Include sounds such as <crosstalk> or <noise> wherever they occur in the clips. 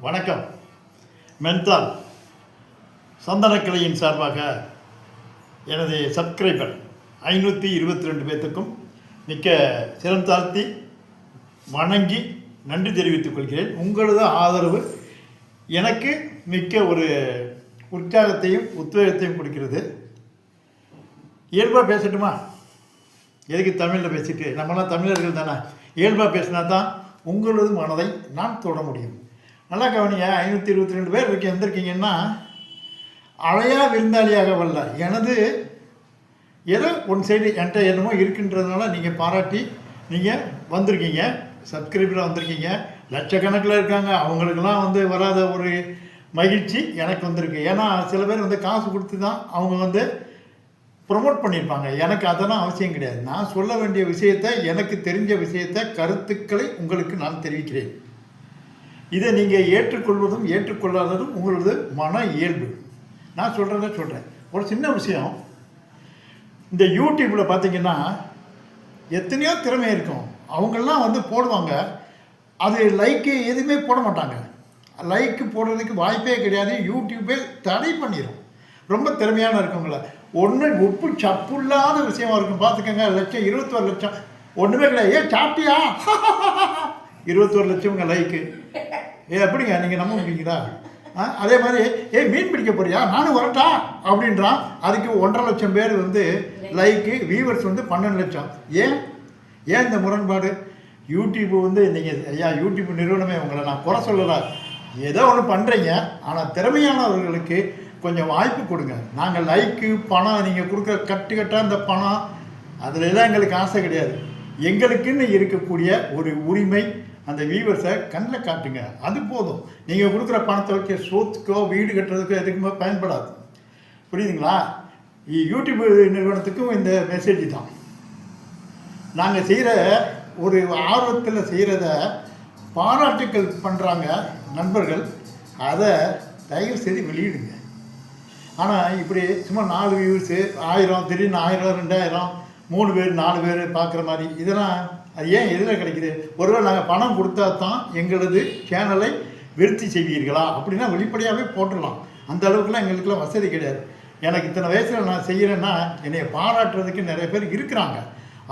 வணக்கம். மென்தால் சந்தனக்கிளையின் சார்பாக எனது சப்ஸ்கிரைபர் ஐநூற்றி இருபத்தி ரெண்டு பேர்த்துக்கும் மிக்க சிரம் தாழ்த்தி வணங்கி நன்றி தெரிவித்துக் கொள்கிறேன். உங்களது ஆதரவு எனக்கு மிக்க ஒரு உற்சாகத்தையும் உத்வேகத்தையும் கொடுக்கிறது. இயல்பாக பேசட்டுமா? எதுக்கு தமிழில் பேசிட்டு? நம்மளாம் தமிழர்கள் தானே. இயல்பாக பேசினா தான் உங்களது மனதை நான் தொட முடியும். நல்லா கவனிங்க ஐநூற்றி இருபத்தி ரெண்டு பேர் இருக்கு வந்திருக்கீங்கன்னா அழையா விருந்தாளியாக வரல. எனது ஏதோ ஒன் சைடு என்கிட்ட என்னமோ இருக்குன்றதுனால நீங்கள் பாராட்டி நீங்கள் வந்திருக்கீங்க சப்ஸ்கிரைபராக வந்திருக்கீங்க லட்சக்கணக்கில் இருக்காங்க அவங்களுக்கெல்லாம் வந்து வராத ஒரு மகிழ்ச்சி எனக்கு வந்திருக்கு. ஏன்னா சில பேர் வந்து காசு கொடுத்து தான் அவங்க வந்து ப்ரொமோட் பண்ணியிருப்பாங்க. எனக்கு அதெல்லாம் அவசியம் கிடையாது. நான் சொல்ல வேண்டிய விஷயத்தை எனக்கு தெரிஞ்ச விஷயத்தை கருத்துக்களை உங்களுக்கு நான் தெரிவிக்கிறேன். இதை நீங்கள் ஏற்றுக்கொள்வதும் ஏற்றுக்கொள்ளாததும் உங்களது மன இயல்பு. நான் சொல்கிறத சொல்கிறேன் ஒரு சின்ன விஷயம். இந்த யூடியூப்பில் பார்த்தீங்கன்னா எத்தனையோ திறமை இருக்கும். அவங்கெல்லாம் வந்து போடுவாங்க. அது லைக்கு எதுவுமே போட மாட்டாங்க. லைக்கு போடுறதுக்கு வாய்ப்பே கிடையாது. யூடியூப்பே தடை பண்ணிடும் ரொம்ப திறமையான இருக்கவங்கள. ஒன்று உப்பு சப்பு இல்லாத விஷயமா இருக்கும். பார்த்துக்கங்க லட்சம் இருபத்தோரு லட்சம். ஒன்றுமே கிடையாது. ஏன் சாப்பிட்டியா? <laughs> இருபத்தோரு லட்சம்ங்க லைக்கு ஏ எப்படிங்க? நீங்கள் நம்ப முடியுங்களா அதே மாதிரி ஏ மீன் பிடிக்க போறியா? நானும் வரட்டா? அப்படின்றான். அதுக்கு ஒன்றரை லட்சம் பேர் வந்து லைக்கு வியூவர்ஸ் வந்து பன்னெண்டு லட்சம். ஏன்? ஏன் இந்த முரண்பாடு? யூடியூப் வந்து நீங்கள் ஐயா யூடியூப் நிறுவனமே உங்களை நான் குறை சொல்லலை. ஏதோ ஒன்று பண்ணுறீங்க ஆனால் திறமையானவர்களுக்கு கொஞ்சம் வாய்ப்பு கொடுங்க. நாங்கள் லைக்கு பணம் நீங்கள் கொடுக்குற கட்டு கட்டாக இந்த பணம் அதில் எல்லாம் எங்களுக்கு ஆசை கிடையாது. எங்களுக்குன்னு இருக்கக்கூடிய ஒரு உரிமை அந்த வியூவர்ஸை கண்ணில் காட்டுங்க. அது போதும். நீங்கள் கொடுக்குற பணத்தை வச்சு சோத்துக்கோ வீடு கட்டுறதுக்கோ எதுக்குமே பயன்படாது. புரியுதுங்களா? யூடியூப் நிறுவனத்துக்கும் இந்த மெசேஜ் தான். நாங்கள் செய்கிற ஒரு ஆர்வத்தில் செய்கிறத பாராட்டுக்கள் பண்ணுறாங்க நண்பர்கள். அதை தயவு செய்து வெளியிடுங்க. ஆனால் இப்படி சும்மா நாலு வியூஸு ஆயிரம் திடீர்னு ஆயிரம் ரெண்டாயிரம் மூணு பேர் நாலு பேர் பார்க்குற மாதிரி. இதெல்லாம் அது ஏன் எதில் கிடைக்கிது? ஒருவேளை நாங்கள் பணம் கொடுத்தா தான் எங்களது சேனலை விருத்தி செய்வீர்களா? அப்படின்னா வெளிப்படையாகவே போட்டுடலாம். அந்த அளவுக்குலாம் எங்களுக்குலாம் வசதி கிடையாது. எனக்கு இத்தனை வயசில் நான் செய்கிறேன்னா என்னை பாராட்டுறதுக்கு நிறைய பேர் இருக்கிறாங்க.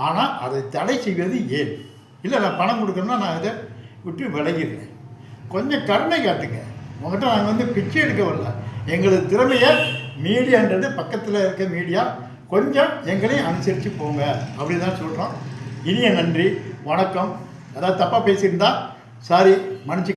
ஆனால் அதை தடை செய்வது ஏன்? இல்லை நான் பணம் கொடுக்கணும்னா நான் இதை விட்டு விலகிடுறேன். கொஞ்சம் கருணை காட்டுங்க. உங்கள்கிட்ட நாங்கள் வந்து பிச்சை எடுக்க வரல. எங்களது திறமையை மீடியான்றது பக்கத்தில் இருக்க மீடியா கொஞ்சம் எங்களையும் அனுசரித்து போங்க அப்படி தான் சொல்கிறோம் இனிய நன்றி வணக்கம். ஏதாவது தப்பாக பேசியிருந்தா சாரி மன்னிச்சு